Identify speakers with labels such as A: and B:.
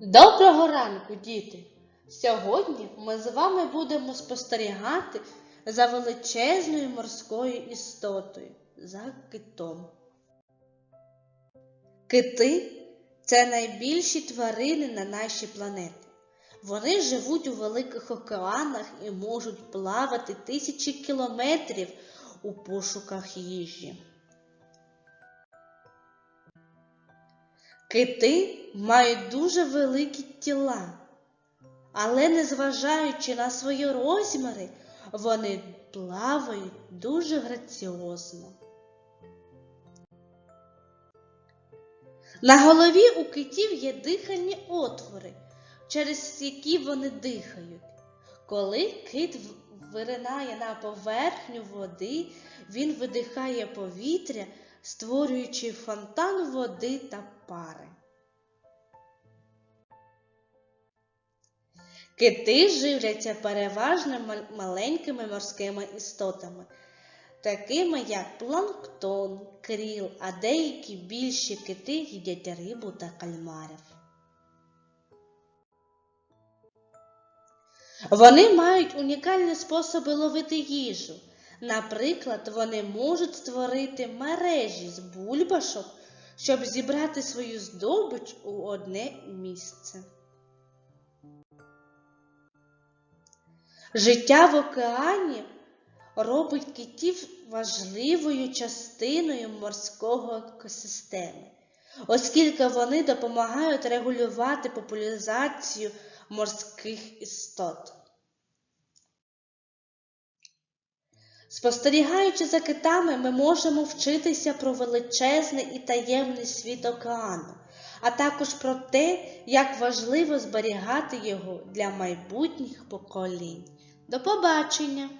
A: Доброго ранку, діти! Сьогодні ми з вами будемо спостерігати за величезною морською істотою, за китом. Кити це найбільші тварини на нашій планеті. Вони живуть у великих океанах і можуть плавати тисячі кілометрів у пошуках їжі. Кити мають дуже великі тіла, але незважаючи на свої розміри, вони плавають дуже граціозно. На голові у китів є дихальні отвори, через які вони дихають. Коли кит виринає на поверхню води, він видихає повітря, створюючи фонтан води та пари. Кити живляться переважно маленькими морськими істотами, такими як планктон, кріл, а деякі більші кити їдять рибу та кальмарів. Вони мають унікальні способи ловити їжу. Наприклад, вони можуть створити мережі з бульбашок, щоб зібрати свою здобич у одне місце. Життя в океані робить китів важливою частиною морського екосистеми, оскільки вони допомагають регулювати популяризацію морських істот. Спостерігаючи за китами, ми можемо вчитися про величезний і таємний світ океану, а також про те, як важливо зберігати його для майбутніх поколінь. До побачення!